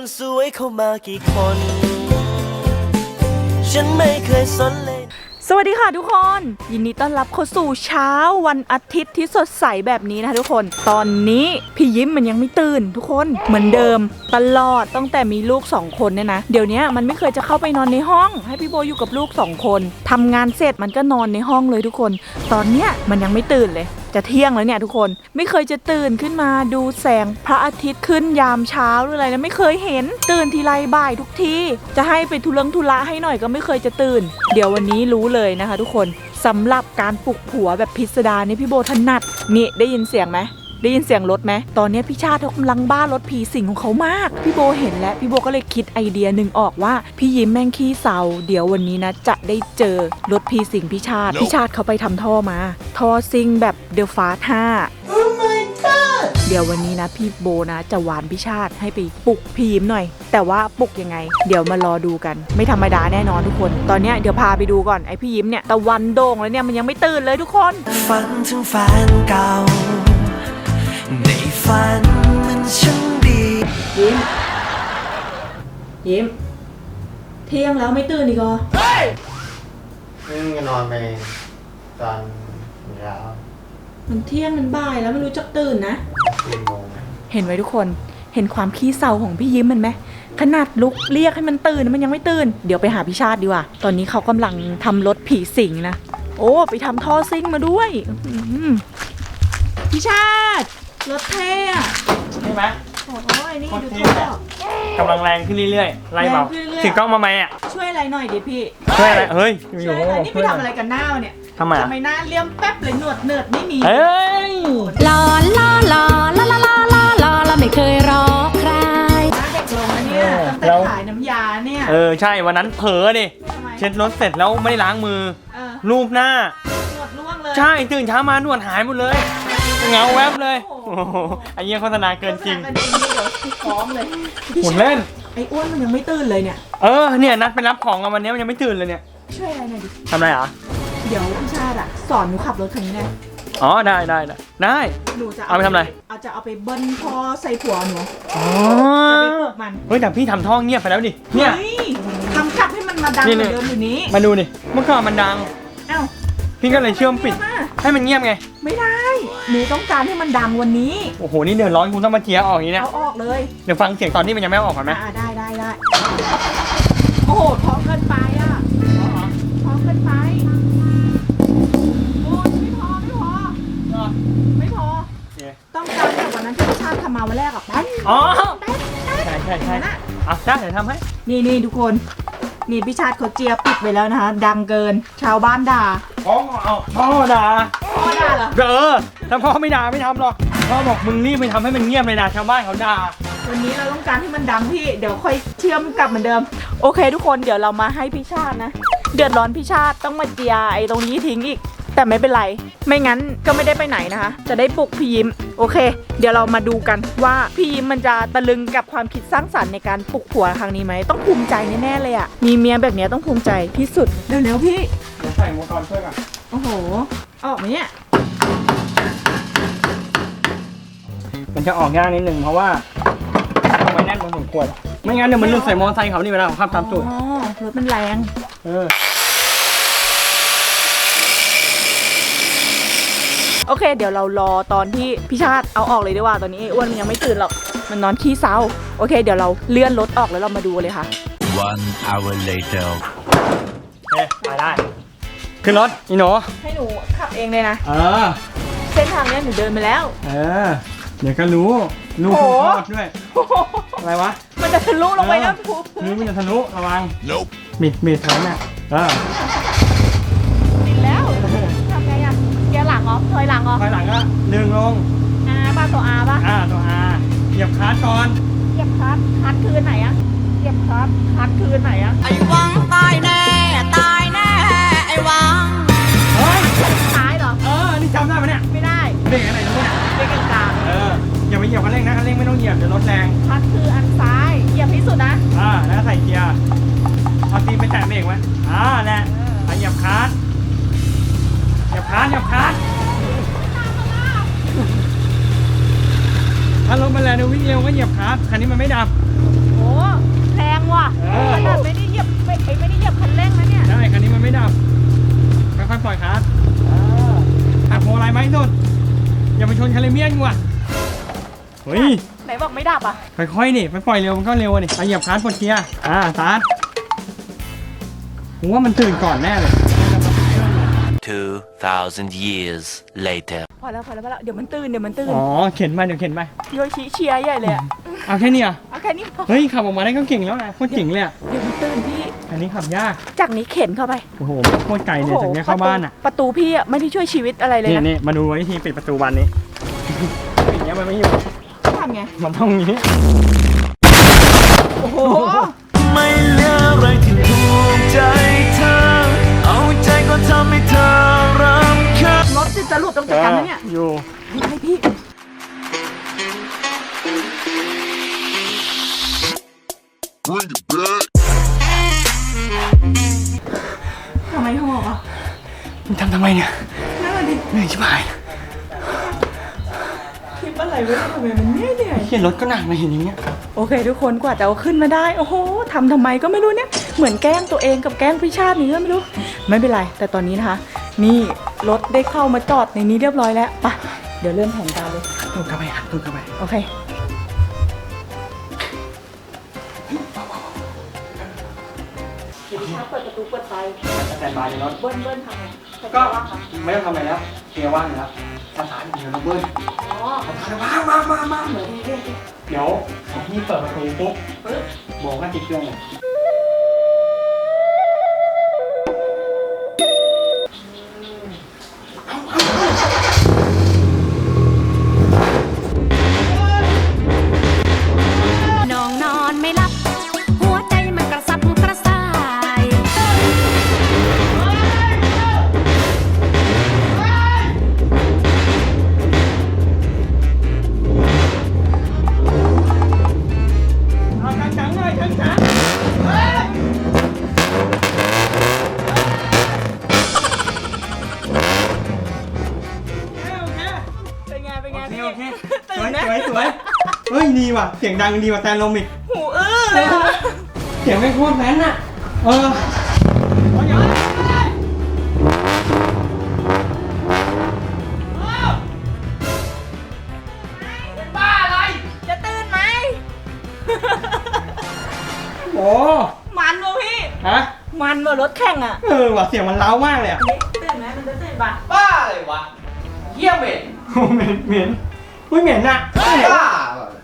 คนสวยเข้ามากี่คน ฉันไม่เคยสนเลย สวัสดีค่ะทุกคน ยินดีต้อนรับเข้าสู่เช้าวันอาทิตย์ที่สดใสแบบนี้นะคะทุกคน ตอนนี้พี่ยิ้มมันยังไม่ตื่น ทุกคนเหมือนเดิม ตลอดตั้งแต่มีลูกสองคนเนี่ยนะเดี๋ยวนี้มันไม่เคยจะเข้าไปนอนในห้อง ให้พี่โบอยู่กับลูกสองคนทำงานเสร็จมันก็นอนในห้องเลยทุกคน ตอนเนี้ยมันยังไม่ตื่นเลย จะเที่ยงแล้วเนี่ยทุกคนไม่เคยจะตื่นขึ้นมาดูแสงพระอาทิตย์ขึ้นยามเช้าหรืออะไรนะไม่เคยเห็น ตื่นทีไรบ่ายทุกทีจะให้ไปทุเรงทุระให้หน่อยก็ไม่เคยจะตื่น เดี๋ยววันนี้รู้เลยนะคะ ทุกคนสำหรับการปลุกผัวแบบพิสดารนี่พี่โบถนัดนี่ได้ยินเสียงไหม ได้ยินเสียงรถไหมตอนนี้พี่ชาติเขากำลังบ้ารถผีสิงของเขามาก พี่โบเห็นแล้วพี่โบก็เลยคิดไอเดียหนึ่งออกว่าพี่ยิ้มแม่งขี้เศร้าเดี๋ยววันนี้นะ จะได้เจอรถผีสิงพี่ชาติ พี่ชาติเขาไปทำท่อมา ท่อซิงแบบเดลฟาห้าเดี๋ยววันนี้นะพี่โบนะจะหวานพี่ชาติให้ไปปลุกพีมหน่อย แต่ว่าปลุกยังไง เดี๋ยวมารอดูกัน ไม่ธรรมดาแน่นอนทุกคน ตอนเนี้ยเดี๋ยวพาไปดูก่อนไอพี่ยิ้มเนี่ยตะวันโด่งแล้วเนี่ยมันยังไม่ตื่นเลยทุกคนฝันถึงแฟนเก่าใน ฝันมันช่างดียิ้ม ยิ้ม เที่ยงแล้วไม่ตื่นอีกเหรอนี่มึงจะนอนไปตอนเช้ามันเที่ยงมันบ่ายแล้วไม่รู้จักตื่นนะ สี่โมงเห็นไว้ทุกคน เห็นความขี้เศร้าของพี่ยิ้มมันไหม ขนาดลุกเรียกให้มันตื่นมันยังไม่ตื่น เดี๋ยวไปหาพี่ชาติดีกว่า ตอนนี้เขากำลังทำรถผีสิงนะ โอ้ ไปทำท่อซิ่งมาด้วย อื้อหือพี่ชาติ รถเท่อะใช่ไหม โอ้ยนี่โคตรดูเท่ท่เลยอกำลังแรงขึ้นเรื่อยๆ ไล่เบาแรงขึ้นเรื่อยๆ ถึงกล้องมาไหมอะช่วยอะไรหน่อยดิพี่ ช่วยอะไรเฮ้ยช่อยู่วยอะไรนี่ไปทำอะไรกันหน้าวะเนี่ยทำไมทำอะไมหน้าเลี่ยมแป๊บเลยหนวดเนิร์ดไม่มีเอ้ยลอลอลอลาลาลาลาลาลาไม่เคยรอใครหน้าเด็กลงนะเนี่ยตั้งแต่ขายน้ำยาเนี่ยเออใช่วันนั้นเผลอดิทำไมเช็ดรถเสร็จแล้วไม่ได้ล้างมือ เออรูปหน้า หนวดร่วงเลยใช่ตื่นเช้ามาหนวดหายหมดเลย เงาแวบ เลยโอ้โหไอ้เหี้ยโฆษณาเกินจริงโฆษณาเกินจริงนี่เดี๋ยวฟ้องเลยหมุนเล่น ไอ้อ้วนมันยังไม่ตื่นเลยเนี่ย เออเนี่ยนัดไปรับของกันวันนี้มันยังไม่ตื่นเลยเนี่ยช่วยอะไรหน่อยดิ ทำอะไรอะเดี๋ยวพี่ชาติอะสอนหนูขับรถคันนี้หน่อยอ๋อได้ได้ได้ได้ หนูจะเอาไปทำอะไร เอาจะเอาไปเบิ้ลพอใส่ผัวหนู อ๋อจะไปปลุกมัน เฮ้ยแต่พี่ทำท่อเงียบไปแล้วดิเนี่ย ฮ้ทำกลับให้มันมาดังนี่เหมืนี่อนเดิมอยู่นี้ มาดูดิเมื่อก่อนมันดังเอ้า พี่ก็เลยเชื่อมปิดมาให้มันเงียบไง ไม่ได้หนูต้องการให้มันดังวันนี้โอ้โห นี่เดือดร้อนคุณต้องมาเจียร์ออกอย่างนี้เนี่ยเอาออกเลยเดี๋ยวฟังเสียงตอนที่มันยังไม่ออกก่อนไหมอ่าได้ได้ได้โอ้โหท้องเกินไปอะท้องเกินไปโอ้ยไม่พอไม่พอไม่พอ ต้องการแบบวันนั้นที่พี่ชาติทำมาวันแรกอะแป๊บอ๋อแป๊บแป๊บใช่ใช่ใช่นั่นน่ะอะได้เดี๋ยวทำให้ นี่นี่ทุกคน นี่พี่ชาติเขาเจียปิดไปแล้วนะคะดังเกิน ชาวบ้านด่า พ่อเอาพ่อด่าพ่อด่าเหรอเออถ้าพ่อไม่ด่าไม่ทำหรอกพ่อบอกมึงรีบไปทำให้มันเงียบเลยนะชาวบ้านเขาด่าวันนี้เราต้องการให้มันดังพี่ เดี๋ยวค่อยเชื่อมกลับเหมือนเดิม โอเค ทุกคนเดี๋ยวเรามาให้พี่ชาตินะ เดือดร้อนพี่ชาติต้องมาเจียไอ้ตรงนี้ทิ้งอีก แต่ไม่เป็นไร ไม่งั้นก็ไม่ได้ไปไหนนะคะ จะได้ปลุกพี่ยิ้ม โอเค เดี๋ยวเรามาดูกันว่าพี่ยิ้มมันจะตะลึงกับความคิดสร้างสรรค์ในการปลุกผัวครั้งนี้ไหมต้องภูมิใจแน่ๆเลยอะมีเมียแบบเนี้ยต้องภูมิใจที่สุดเร็วๆพี่เดี๋ ยวใส่หมวกก่อนช่วยก่อนโอ้โห ออกไหมเนี่ย มันจะออกยากนิดนึงเพราะว่าต้องไว้แน่นพอสมควรไม่งั้นเดี๋ยวมันหลุดใส่มอเตอร์ไซค์เขานี่เวลาเขาขับตามตูดอ๋อรถมันแรง เออ โอเค เดี๋ยวเรารอตอนที่พี่ชาติเอาออกเลยดีกว่า ตอนนี้ไอ้อ้วนมันยังไม่ตื่นหรอก มันนอนขี้เศร้า โอเค เดี๋ยวเราเลื่อนรถออกแล้วเรามาดูเลยค่ะ One hour later. เอ๊ะไปได้ ขึ้นรถอีโหนให้หนูขับเองเลยนะ เออ เส้นทางเนี้ยหนูเดินมาแล้ว เออ เดี๋ยวก็รู้ ลูกโอ้คุณโห ทอดด้วย อะไรวะมันจะทะลุลงไปนะครูพื้นมันจะทะลุระวังบิดบิดแถวเนี่ยเออติดแล้วทำไงอะเกียร์หลังเหรอถอยหลังเหรอภายหลังก็ดึงลง อาบ้าตัวอาป่ะอ่าตัวอาเหยียบคลัสก่อน เหยียบคลัสคลัสคืนไหนอะเหยียบคลัสคลัสคืนไหนอะไอ้ ไปกลางเอออย่าไปเหยียบคันเร่งนะคันเร่งไม่ต้องเหยียบเดี๋ยวรถแรงๆมันคืออันซ้ายเหยียบที่สุดนะอ่าแล้วใส่เกียร์เอาตีนไปแตะเบรกไหมอ่าแหละเหยียบคลัสเหยียบคลัสเหยียบคลัสถ้ารถมันแรงดูวิ่งเร็วก็เหยียบคลัสคันนี้มันไม่ดับ โอ้แรงว่ะขนาดไม่ได้เหยียบไม่ได้เหยียบคันเร่งนะเนี่ยได้คันนี้มันไม่ดับค่อยๆปล่อยคลัสเออหักพวงมไรไหมสุด อะเฮ้ย ไหนบอกไม่ดับอะ ค่อยๆนี่ไปปล่อยเร็วมันก็เร็วอะนี่เอาเหยียบคลันปลดเกียร์ อ่าสตาร์ทผมว่ามันตื่นก่อนแน่เลย 2,000 years later. พอแล้วพอแล้วพอแล้วเดี๋ยวมันตื่นเดี๋ยวมันตื่นอ๋อ เข็นไปเดี๋ยวเข็นไปโยชิเชียร์ใหญ่เลยอะเอาแค่นี้อะเอาแค่นี้พอเฮ้ยขับออกมาได้ก็เก่งแล้วนะโคตรเก่งเลยอะเดี๋ยวมันตื่นพี่อั นนี้ขับยากจากนี้เข็นเข้าไปโอ้โหโคตรไกลเลยถึงจะเข้าบ้านอะประตูพี่อะไม่ได้ช่วยชีวิตอะไรเลยนี่นะนี่มาดูวิธีปิดประตูบานนี้อย่างเงี้ยมันไม่อยู่ทำไงมันต้องอย่างนี้โอ้โหไม่เหลืออะไรที่ถูกใจเธอ เอาใจก็ทำให้เธอรำคาญรถจะหลุดต้องจัดการนะเนี่ยอยู่ให้พี่ ทำไมหอบอะมึงทำทำไมเนี่ยนั่นแหละดิเหนื่อยชิบหายคลิปอะไรวะทำไมมันเหนื่อยเหนื่อยเขียนรถก็หนักนะเห็นอย่างเงี้ยโอเค ทุกคนกว่าจะเอาขึ้นมาได้โอ้โหทำทำไมก็ไม่รู้เนี่ยเหมือนแกล้งตัวเองกับแกล้งพี่ชาตินี้ก็ไม่รู้ ไม่เป็นไรแต่ตอนนี้นะคะ นี่รถได้เข้ามาจอดในนี้เรียบร้อยแล้วไปะเดี๋ยวเริ่มแผนการเลย ตูดเข้าไปอะตูดเข้าไป โอเค นบายในรถเบิ้ลเบิ้ลทำไงก็ไม่ต้องทำอะไรแล้วเกียร์ว่างอยู่แล้วสตาร์ทอย่างเดียวนะเบิ้ลอ๋อสตาร์ทว่างว่างว่างว่างเลยเดี๋ยวพี่เปิดประตูปุ๊บปึ๊บบอกว่าติดเครื่องเลย ว่ะ เสียงดังดีว่ะแตนลมอีกหูอื้อเลยอะเสียงไม่โคตรแม่นอะเออเอาอย่างนั้นจะตื่นไหม โอ้มันวะพี่ ฮะมันวะรถแข่งอะเออว่ะเสียงมันเล้ามากเลยอะนี่ตื่นไหมมันจะตื่นปะบ้าเลยวะเยี่ยเหม็นโอ้เหม็นเหม็นอุ้ยเหม็นอะบ้า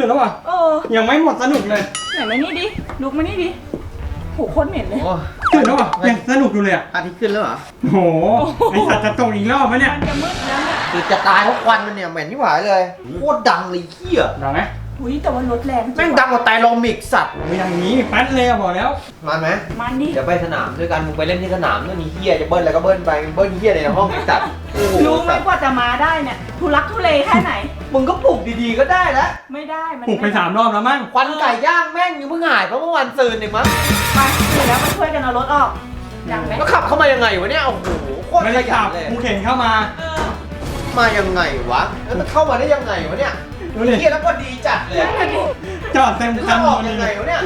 เดือดแล้วว่ะโอ้ยังไม่หมดสนุกเลย ไหนมานี่ดิลุกมานี่ดิหูโคตรเหม็นเลย โอ้เดือดแล้วว่ะยังสนุกอยู่เลยอะอาทิตย์ขึ้นแล้วเหรอ โอ้โห ไอสัตว์จะตกอีกรอบไหมเนี่ยมันจะมืดแล้วเนี่ยคือจะตายเพราะควันมันเนี่ยเหม็นที่หวายเลยโคตรดังเลยเหี้ยดังไหมอุ้ยแต่ว่ารถแรงจริแม่งดังกว่าไตรโลมิกสัตว์ไม่ดังนี้แป๊ดเลยอะบอกแล้ว มาไหมมันดิเดี๋ยวไปสนามด้วยกันมึงไปเล่นที่สนามนู่นนี่เฮียจะเบิ้ลแล้วก็เบิ้ลไปเบิ้ลเฮียในห้องไอ้สัตว์โอ้โหรู้ไหมกว่าจะมาได้เนี่ยทุลักทุเลแค่ไหน มึงก็ปลุกดีๆก็ได้แล้วไม่ได้ มันปลุกไปสามรอบแล้วมั้งควันไก่ย่างแม่งยังเพิ่งหายเพราะเมื่อวันซืนเองมั้งมาตื่นแล้วมาช่วยกันเอารถออกอย่างไหมก็ขับเข้ามายังไงวะเนี่ยโอ้โหโคตรไม่ขได้ยัขันบเลยกูเข็นเข้ามา เออมายังไงวะแล้วมันเข้ามาได้ยังไงวะเนี่ยดูดิ เฮียแล้วก็ดีจัดเลยจอดเต็มจะคันออกยังไงวะเนี่ย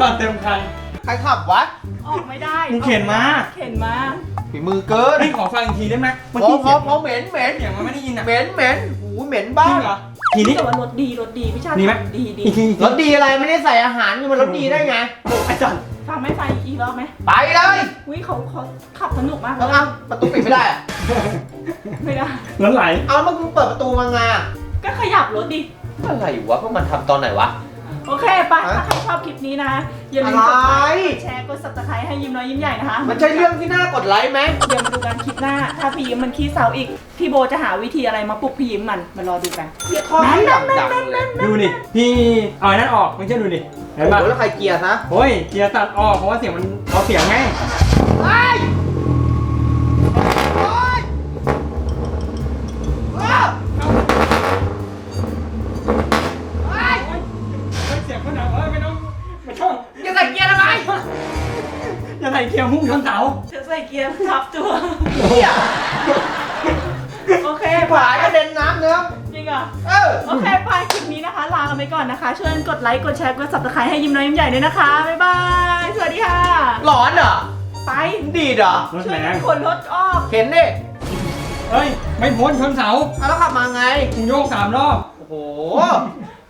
จอดเต็มคัน ใครขับวะออกไม่ได้มึงเข็นมา เข็นมา ฝีมือเกินไม่ขอฟังอีกทีได้ไหมเมื่อพอกี้พอเสียงพอเหม็นเหม็นเสียงมันไม่ได้ยินอะเหม็นเหม็นหูเหม็นจบ้าริงนเหรอทีนี้ แต่ว่ารถดีรถดีพี่ชาติดีไหม ดีดีอีกทีอีกทีรถดีอะไรไม่ได้ใส่อาหารอยู่มันรถดีได้ไงไอ้จันฟังไม่ไฟอีกรอบไหมไปเลยอุ้ยเขาเขาขับสนุกมากเลแล้วยเอาประตูปิดไม่ได้อะไม่ได้รถไหลเอาแล้วมึงเปิดประตูมาไงอะก็ขยับรถดิอะไรวะพวกมันทำตอนไหนวะ โอเคปะฮะถ้าใครชอบคลิปนี้นะ อย่าลืมอะไรกดไลค์กดแชร์กด subscribe ให้ยิ้มน้อยยิ้มใหญ่นะคะมันใช่เรื่องที่น่ากดไลค์ไหมเดี๋ยวมาดูกันคลิปหน้า ถ้าพี่ยิ้มมันขี้เศร้าอีก พี่โบจะหาวิธีอะไรมาปลุกพี่ยิ้มมันมารอดูกันเฮียท่อที่ดังดังๆเลยดูดิพี่เอาไอ้นั้นออกไม่ใช่ดูดิเห็โอ้นโหปะแล้วใครเกียร์ซะโอ้ยเกียร์ตัดออกเพราะว่าเสียงมันเอาเสียงไง โอเคขวากระเด็นน้ำเนื้อจริงเหรอเออโอเคไปคลิปนี้นะคะ ลากันไปก่อนนะคะช่วยกดไลค์กดแชร์กด subscribe ให้ยิ้มน้อยยิ้มใหญ่ด้วยนะคะบ๊ายบายสวัสดีค่ะ หลอนเหรอไปดีดเหรอรถช่วยแรกังนขนรถออกเข็นดิเฮ้ย ไม่พ้นชนเสาเอาแล้วขับมาไงมึงโยกสามรอบ โอ้โห